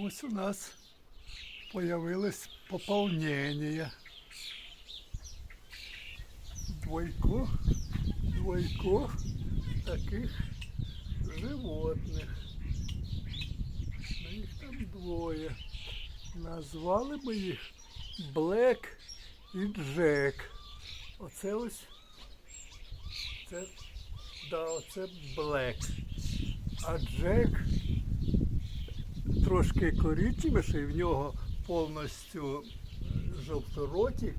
Ось у нас появилось пополнение. Двойко, двойко таких животних. Ну, Їх там двоє. Назвали ми їх Блек і Джек. Оце ось. Це, да, оце Блек. А Джек трошки коричневіший, в нього повністю жовторотик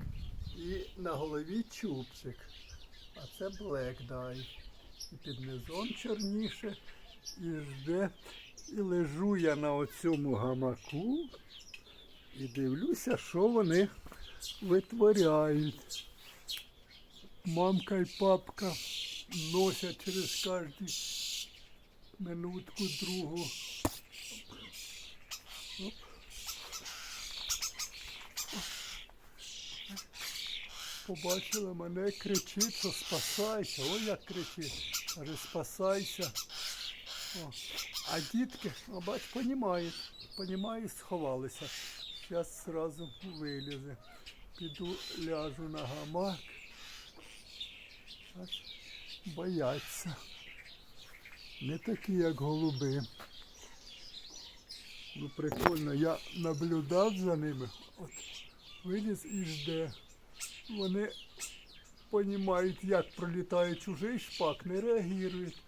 і на голові чубчик. А це Блек Дай. І під низом чорніше. І жде. І лежу я на оцьому гамаку і дивлюся, що вони витворяють. Мамка і папка носять через кожну минутку другу. Оп. Побачила мене, кричить, що спасайся. Ой, як кричить. Каже, спасайся. О. А дітки, ну, бач, понімають. Понімають, сховалися. Зараз зразу вилізе. Піду ляжу на гамак. Бояться. Не такі, як голуби. Ну, прикольно, я наблюдав за ними. От виліз і жде. Вони понімають, як пролітає чужий шпак, не реагують.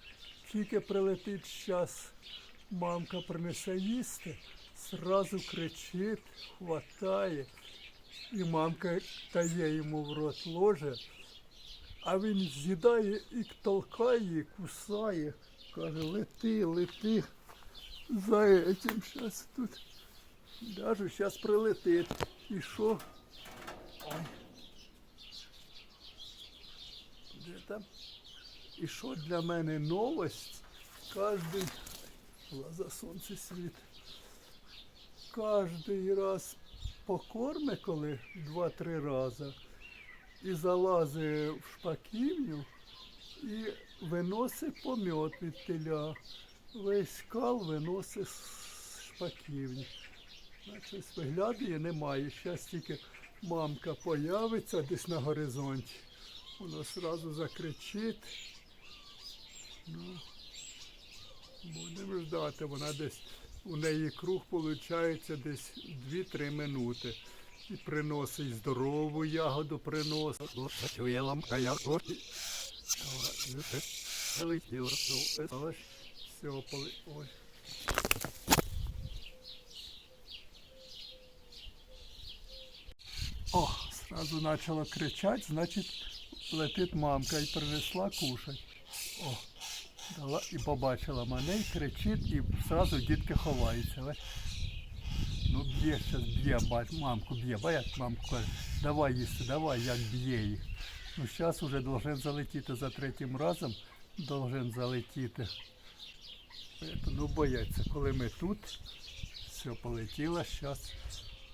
Тільки прилетить час, мамка принесе їсти, зразу кричить, хватає. І мамка дає йому в рот ложе, а він з'їдає і толкає, кусає. Каже, лети, лети за этим сейчас тут. Даже сейчас прилетить. І що? Ой. Де там? І що для мене новость? Кожний глаза сонце світ. Кожний раз покорме, коли два-три рази, і залазить в шпаківню і виносить помет від теля. Весь кал виносить з шпаківні. Значить, виглядає, немає. Зараз тільки мамка появиться десь на горизонті. Воно одразу закричить. Ну, будемо ждати, вона десь у неї круг виходить десь 2-3 минути. І приносить здорову ягоду, приносить. Хочу. Все, поли... Ой. О, сразу почала кричати, значить летить мамка і принесла кушать. О, дала і побачила мене, і кричить, і сразу дітки ховаються. Ну б'є зараз, б'є, мамку б'є, як мамку каже, давай їсти, давай, як б'є їх. Ну зараз вже должен залетіти за третім разом, должен залетіти. Это, ну бояться, коли ми тут, все полетіло, зараз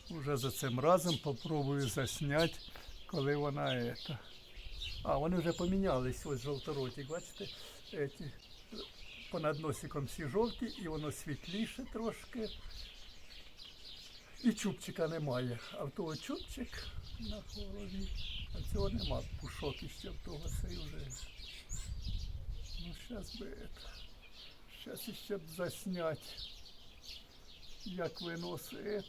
вже за цим разом попробую засняти, коли вона это. А, вони вже помінялись, ось жовторотик, бачите, эти, понад носиком всі жовті, і воно світліше трошки. І чубчика немає. А в того чубчик на голові, а цього нема. Пушок іще в того цей вже. Ну, зараз би это. Зараз іще б заснять, як виносить этот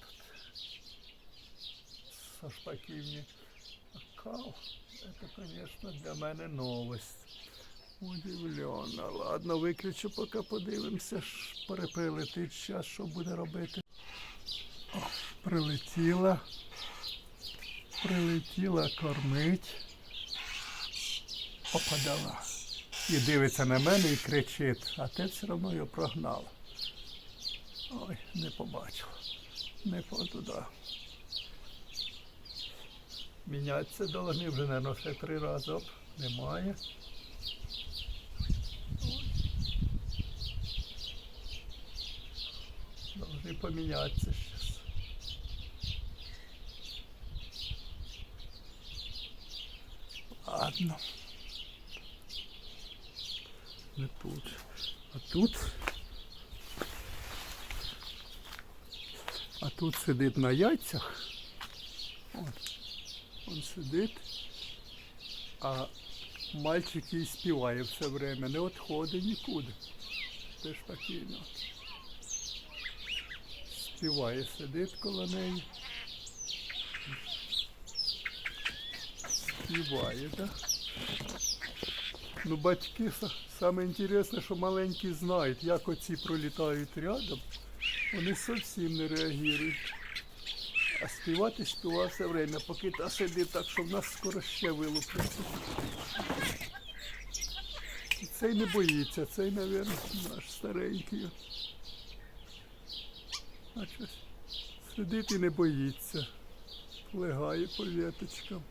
со шпаківні. Кав, це, звісно, для мене новость. Удивлено. Ладно, виключу, поки подивимося, ш- переприлетить зараз, що буде робити. О, прилетіла. Прилетіла кормить. Попадала. І дивиться на мене і кричить, а ти все одно його прогнав. Ой, не побачив. Не по туди. Мінятися должны вже, мабуть, ще три рази. Оп, немає. Должны помінятися зараз. Ладно. Не тут. А тут А тут сидить на яйцях. От. Он сидить. А мальчик їй співає все время, не відходить нікуди. Це ж спокійно. Співає, сидить коло неї. Співає, так? Да? Ну, батьки са- саме інтересне, що маленькі знають, як оці пролітають рядом, вони зовсім не реагують. А співати співав все время, поки та сидить так, що в нас скоро ще вилупиться. Цей не боїться, цей, мабуть, наш старенький. А щось сидить і не боїться. Легає по віточкам.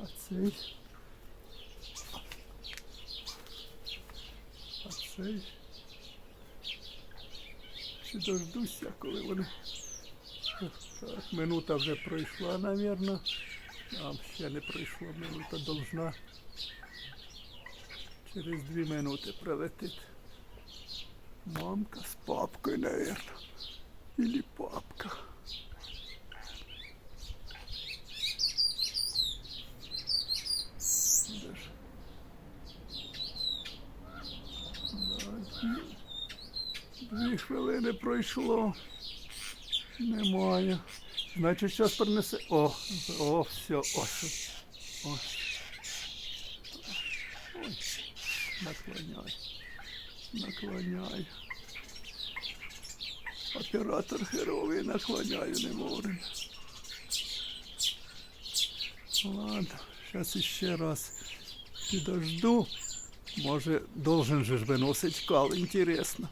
А цей. А цей. Чи дождуся, коли вони. Так, минута вже пройшла, напевно. А ще не пройшла минута, должна. Через дві минути прилетить. Мамка з папкою, наверное. Или папка. Де ж? Да, дві- хвилини пройшло. Немає. Значить, зараз принесе. О, о, все, ось. Ось. Ой, наклоняй. Наклоняй. Оператор херовий наклоняю не вовремя. Ладно, зараз іще раз підожду. Може, должен же ж виносить кал, інтересно.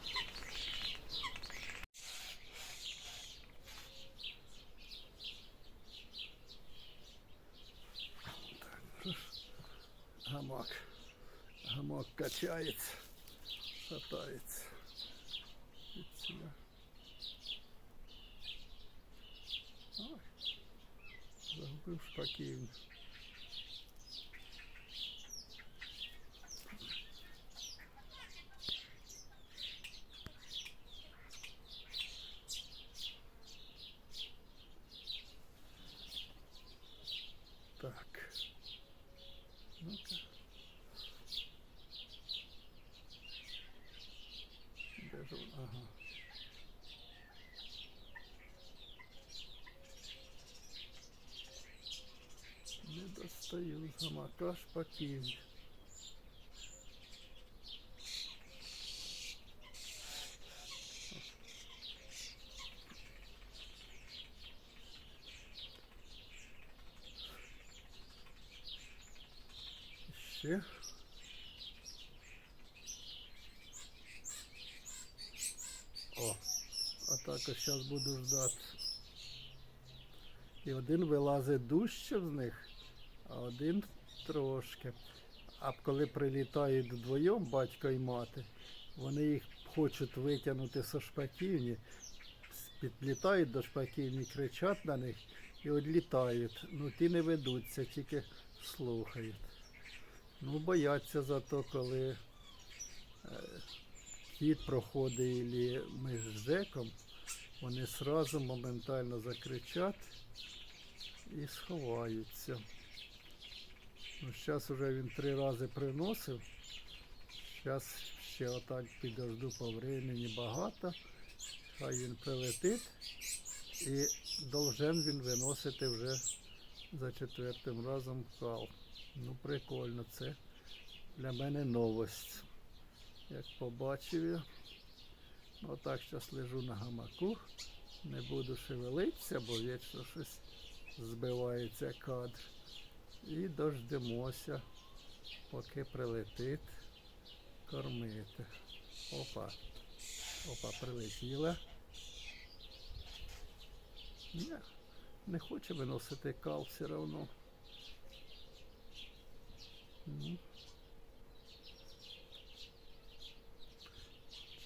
Гамак. Гамак качається, шатається. Від ціля. Ой, загубив шпаківню. Не достаю з гамака шпаків. Ще. О, а також зараз буду ждати. І один вилазить дужче з них, а один трошки. А коли прилітають вдвоєм батько і мати, вони їх хочуть витягнути зі шпаківні, підлітають до шпаківні, кричать на них і відлітають. Ну ті не ведуться, тільки слухають. Ну, бояться зато, коли е, кіт проходить і ми з вони сразу моментально закричать і сховаються. Ну, зараз вже він три рази приносив. Зараз ще отак підожду по времени багато. Хай він прилетить і должен він виносити вже за четвертим разом кал. Ну, прикольно, це для мене новость. Як побачив я. Отак зараз лежу на гамаку. Не буду шевелитися, бо вічно щось збивається кадр. І дождемося, поки прилетить кормити. Опа. Опа, прилетіла. Ні, не хоче виносити кал все одно.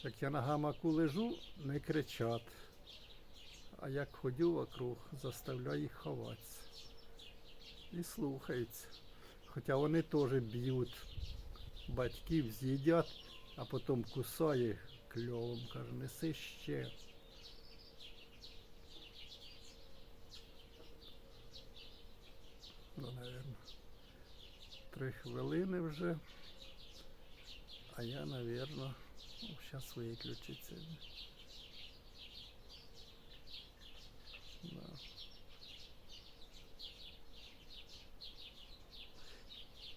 Як я на гамаку лежу, не кричать. А як ходю вокруг, заставляю їх ховатися. І слухаються. Хоча вони теж б'ють батьків, з'їдять, а потім кусає, кльовом. Каже, неси ще. Ну, наверно, три хвилини вже. А я, наверно, ну, зараз виключиться. Да.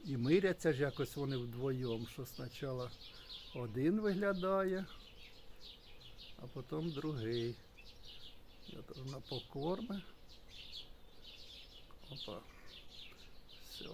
І миряться ж якось вони вдвоєм, що спочатку один виглядає, а потім другий. Я теж на покорми. Опа. Все.